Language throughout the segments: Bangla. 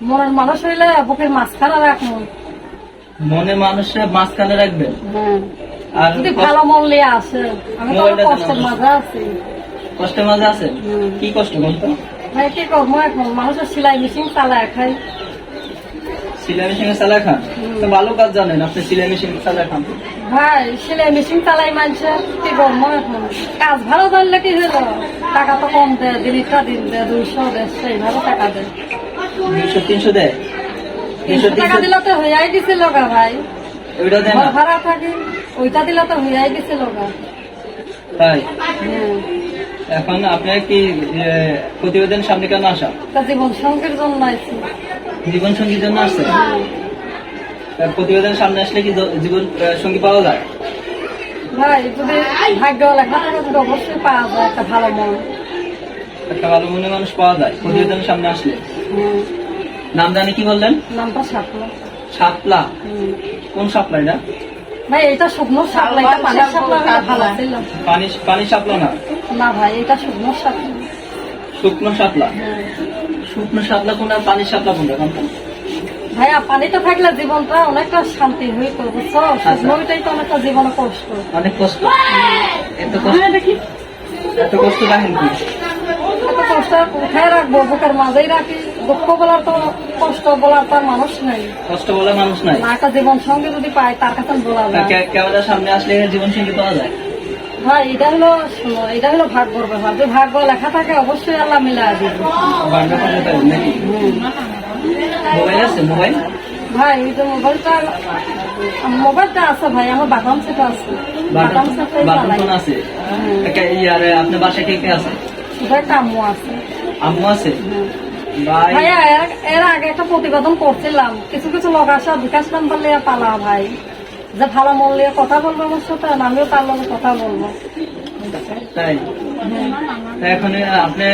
মনের মানুষ হইলে বুকের মাঝখানে রাখব। মনে মানুষে মাঝখানে রাখবেন হ্যাঁ। আর যদি ভালো মন লিয়ে আসে আমি তো কষ্টের মাঝে আছি। কষ্টের মাঝে আছেন? কি কষ্ট বলতো ভাই কি করব এখন? মানুষের সেলাই মেশিন চালায় খাই। সিলাই মেশিনে চালা খান? তো ভালো কাজ জানেন আপনি সিলাই মেশিন চালা খান। ভাই সেলাই মেশিন চালাই মানছে কি করব এখন? কাজ ভালো জানলে কি হলো? টাকা তো কম দেয় দিনটা দিন দেয় দুইশো দেড়শো এইভাবে টাকা দেয়। দুইশো তিনশো দেয়। তিনশো টাকা দিলে তো হইয়াই দিছিল গা ভাই। ওইটা দেয় না। ভাড়া থাকি ওইটা দিলে তো হইয়াই দিছিল গা তাই? হ্যাঁ। এখন আপনার কি প্রতিবেদন সামনে কেন আসা? জীবন সঙ্গীর জন্য আইছি। জীবন সঙ্গীর জন্য আসছে? প্রতিবেদন সামনে আসলে কি জীবন সঙ্গী পাওয়া যায়? ভাই যদি ভাগ্য লেখা থাকে যদি অবশ্যই পাওয়া যায় একটা ভালো মন। একটা ভালো মনে মানুষ পাওয়া যায় প্রতিবেদন সামনে আসলে। নাম জানি কি বললেন? নামটা সাপলা। সাপলা? কোন সাপলা এটা? ভাই এটা শুকনো সাপলা এটা পানির সাপলা ভালো পানি পানি সাপলা না? না ভাই এটা শুকনো সাপলা। শুকনো সাপলা? হ্যাঁ। শুকনো সাপলা কোনটা পানি সাপলা কোনটা? কোনটা? ভাইয়া পানিতে থাকলে জীবনটা অনেকটা শান্তি হইতো বুঝছ? শুকনোটাই তো অনেকটা জীবনে কষ্ট। অনেক কষ্ট। এত কষ্ট এত কষ্ট রাখেন কি? এত কষ্ট উঠায় রাখব? বুকের মাঝেই রাখি। দুঃখ বলার তো কষ্ট বলার তো মানুষ নেই। কষ্ট মানুষ নাই। একটা জীবন সঙ্গে যদি পাই তার কাছে বলা যায়। ক্যা- ক্যামেরার সামনে আসলে জীবন সঙ্গী পাওয়া যায়? ভাই এটা হলো শোনো এটা হলো ভাগ্যর ব্যাপার। যে ভাগ্য লেখা থাকে অবশ্যই আল্লাহ মিলা দিবে। মোবাইল আছে মোবাইল ভাই এই যে মোবাইলটা মোবাইলটা আছে ভাই আমার বাটাম সেট আছে। চালাই। আছে? ইয়ার আপনার বাসায় কে কে আছে? একটা আম্মু আছে। আম্মু আছে? ভাই ভাইয়া এর আগে একটা প্রতিবেদন করছিলাম। কিছু কিছু লোক আসা বিকাশ নাম্বার লিয়ে পালা ভাই। যে ভালো মন লিয়ে কথা বলব আমার সাথে আমিও তার লগে কথা বলব। তাই? তা এখন আপনি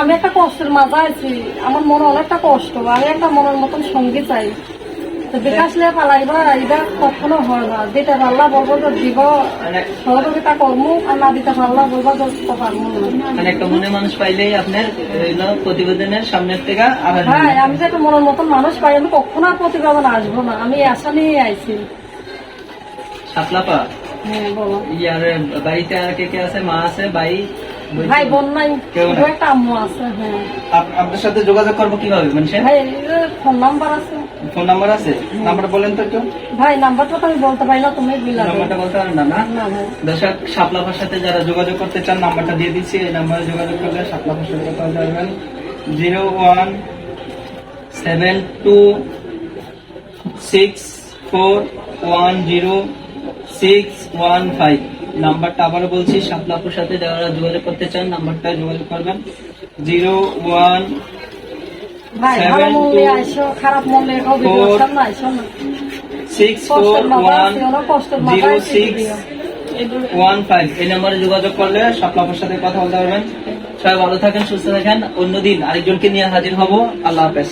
আমি একটা কষ্টের মাঝে আছি। আমার মনে অনেকটা কষ্ট আমি একটা মনের মতন সঙ্গী চাই। তো বিকাশ লিয়ে পালাইবা এটা কখনো হয় না। যেটা আল্লাহ বলব দিব মানে সহযোগিতা করব আর না দিতে পারলা বলব তো পারব মানে একটা মনে মানুষ পাইলেই আপনার প্রতিবেদনের সামনের থেকে হ্যাঁ আমি যে একটা মনের মতন মানুষ পাই আমি কখনো প্রতিবেদন আসব না। আমি আশা নিয়ে আইছি সাতলাপা ইয়ার বাড়িতে আর কে কে আছে? মা আছে ভাই ভাই বোন নাই? কেউ একটা আম্মু আছে হ্যাঁ। আপনার সাথে যোগাযোগ করব কীভাবে মানুষের? ভাই ফোন নাম্বার আছে। ফোন নাম্বার আছে? নাম্বার বলেন তো একটু। ভাই নাম্বারটা তো আমি বলতে পারি না তুমি বিলা নাম্বারটা বলতে পারেন না না? দর্শক সাথে যারা যোগাযোগ করতে চান নাম্বারটা দিয়ে দিচ্ছি। এই নাম্বারে যোগাযোগ করলে সাপলাফার সাথে কথা বলতে পারবেন। Zero one seven two six four one zero six one five নাম্বারটা আবারও বলছি সাপলাপুর সাথে যারা যোগাযোগ করতে চান নাম্বারটা যোগাযোগ করবেন। Zero one six four one zero six five এই নাম্বারে যোগাযোগ করলে সাপলাপুর সাথে কথা বলতে পারবেন। সবাই ভালো থাকেন সুস্থ থাকেন। অন্যদিন আরেকজনকে নিয়ে হাজির হব। আল্লাহ হাফেজ।